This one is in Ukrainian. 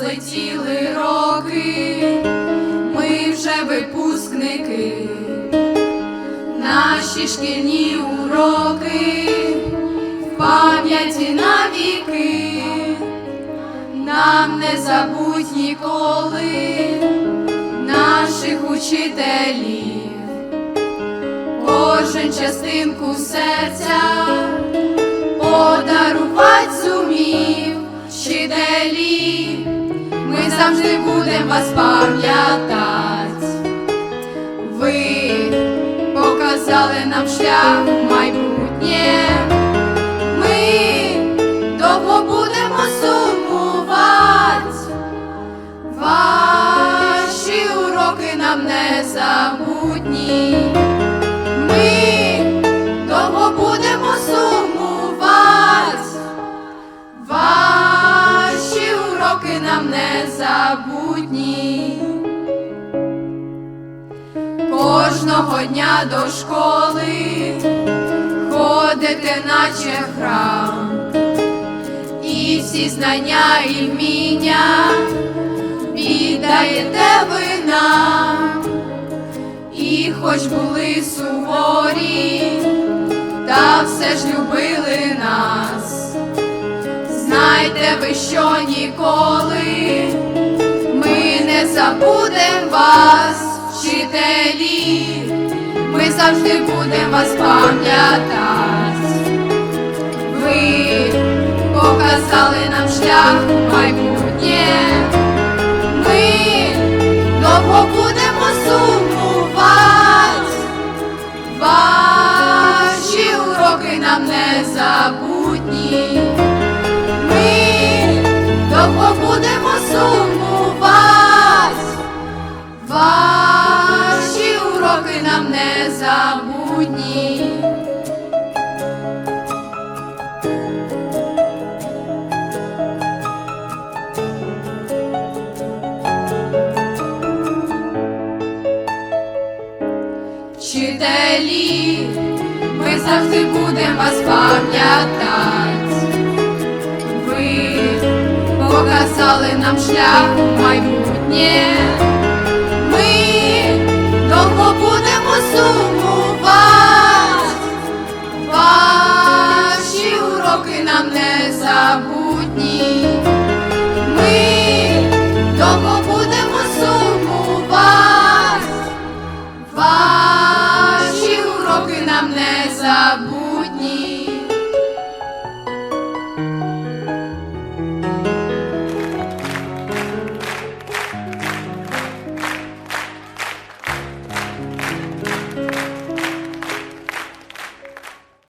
злетіли роки, ми вже випускники, наші шкільні уроки, в пам'яті навіки, нам не забудь ніколи наших учителів, кожен частинку серця подарувать. Завжди будемо вас пам'ятать. Ви показали нам шлях Кожного дня до школи. Ходите, наче храм, і всі знання і вміння віддаєте ви нам, і хоч були суворі, та все ж любили нас. Знайте ви, що ніколи ми не забудем завжди будемо вас пам'ятати. Ви показали нам шлях у майбутнє. Ми довго будемо сумувати. Ваші уроки нам не забутні. Не. Вчителі, ми завжди будемо вас пам'ятати. Ви показали нам шлях у майбутнє.